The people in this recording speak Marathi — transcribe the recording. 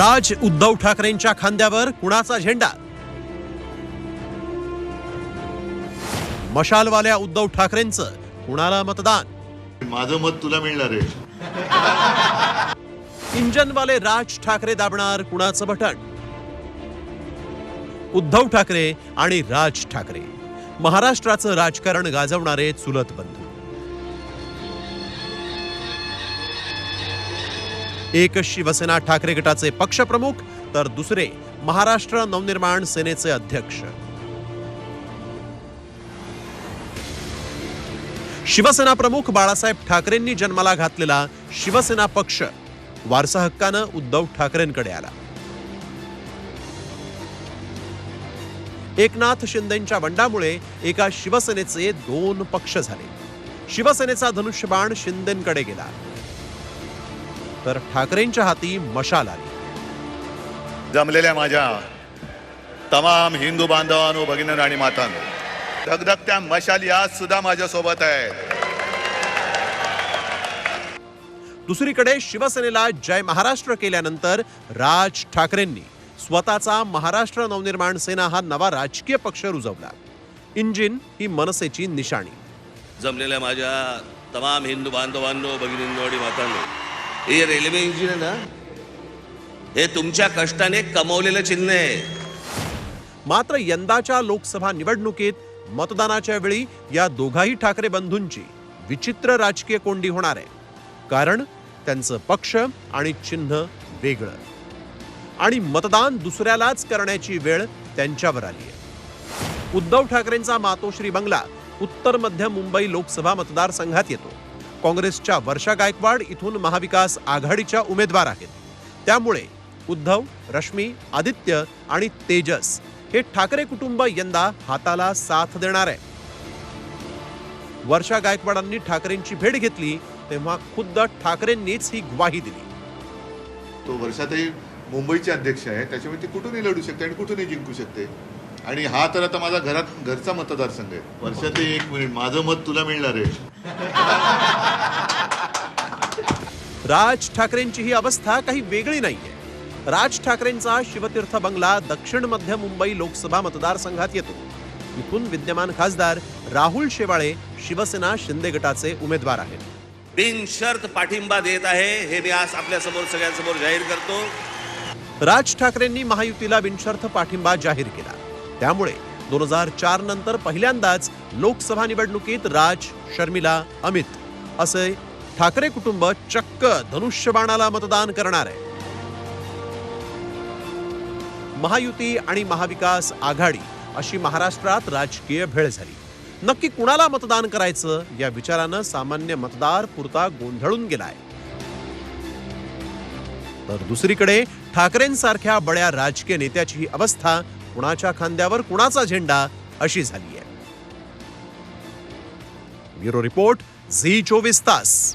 राज उद्धव ठाकरेंच्या खांद्यावर कुणाचा झेंडा? मशालवाल्या उद्धव ठाकरेंचं कुणाला मतदान? माझं मत तुला मिळणार आहे. इंजनवाले राज ठाकरे दाबणार कुणाचं बटण उद्धव ठाकरे आणि राज ठाकरे. महाराष्ट्राचं राजकारण गाजवणारे चुलत बंधू. एक शिवसेना ठाकरे गटाचे पक्षप्रमुख तर दुसरे महाराष्ट्र नवनिर्माण सेनेचे अध्यक्ष. शिवसेना प्रमुख बाळासाहेब ठाकरेंनी जन्माला घातलेला शिवसेना पक्ष वारसा हक्कानं उद्धव ठाकरेंकडे आला. एकनाथ शिंदेच्या बंडामुळे एका शिवसेनेचे दोन पक्ष झाले. शिवसेनेचा धनुष्यबाण शिंदेकडे गेला. तर ठाकरेंच्या हाती मशाल आली. जमलेल्या माझ्या तमाम हिंदू बांधवांनो भगिनींनो आणि मातांनो धगधगत्या मशाली आज सुद्धा माझ्या सोबत आहेत. दुसरीकडे शिवसेनेला जय महाराष्ट्र केल्यानंतर राज ठाकरेंनी स्वतःचा महाराष्ट्र नवनिर्माण सेना हा नवा राजकीय पक्ष रुजवला. इंजिन ही मनसेची निशाणी. जमलेल्या माझ्या तमाम हिंदू बांधवांनो भगिनींनो आणि मातांनो हे रेल्वे इंजिन आहे ना हे तुमच्या कष्टाने कमवलेलं चिन्ह आहे. मात्र यंदाच्या लोकसभा निवडणुकीत मतदानाच्या वेळी या दोघाही ठाकरे बंधूंची विचित्र राजकीय कोंडी होणार आहे. कारण त्यांचं पक्ष आणि चिन्ह वेगळं. आणि मतदान दुसऱ्यालाच करण्याची वेळ त्यांच्यावर आली आहे. उद्धव ठाकरेंचा मातोश्री बंगला उत्तर मध्य मुंबई लोकसभा मतदारसंघात येतो. काँग्रेसच्या वर्षा गायकवाड इथून महाविकास आघाडीच्या उमेदवार आहेत. त्यामुळे उद्धव रश्मी आदित्य आणि तेजस हे ठाकरे कुटुंब यंदा हाताला साथ देणार आहे. वर्षा गायकवाडांनी ठाकरेंची भेट घेतली तेव्हा खुद्द ठाकरेंनीच ही ग्वाही दिली. तो वर्षातही मुंबईचे अध्यक्ष आहे त्याच्यामुळे ते कुठूनही लढू शकते आणि कुठूनही जिंकू शकते. आणि हा तर आता माझा घरात घरचा मतदारसंघ आहे. वर्षातही एक मिनिट माझं मत तुला मिळणार आहे. राज ठाकरेंची ही अवस्था काही वेगळी नाहीये. राज ठाकरेंचा शिवतीर्थ बंगला दक्षिण मध्य मुंबई लोकसभा मतदारसंघात येतो. इथून विद्यमान खासदार राहुल शेवाळे शिवसेना शिंदे गटाचे उमेदवार आहेत. बिनशर्त पाठिंबा देत आहे हे मी आज आपल्यासमोर सगळ्यांसमोर जाहीर करतो. राज ठाकरेंनी महायुतीला बिनशर्त पाठिंबा जाहीर केला. त्यामुळे दोन हजार चार नंतर पहिल्यांदाच लोकसभा निवडणुकीत राज शर्मिला अमित असे ठाकरे कुटुंब चक्क धनुष्यबाणाला मतदान करणार आहे. महायुती आणि महाविकास आघाडी अशी महाराष्ट्रात राजकीय भेळ झाली. नक्की कुणाला मतदान करायचं या विचारानं सामान्य मतदार पुरता गोंधळून गेलाय. तर दुसरीकडे ठाकरेंसारख्या बड्या राजकीय नेत्याची ही अवस्था कुणाच्या खांद्यावर कुणाचा झेंडा अशी झाली आहे ब्युरो रिपोर्ट झी चोवीस तास.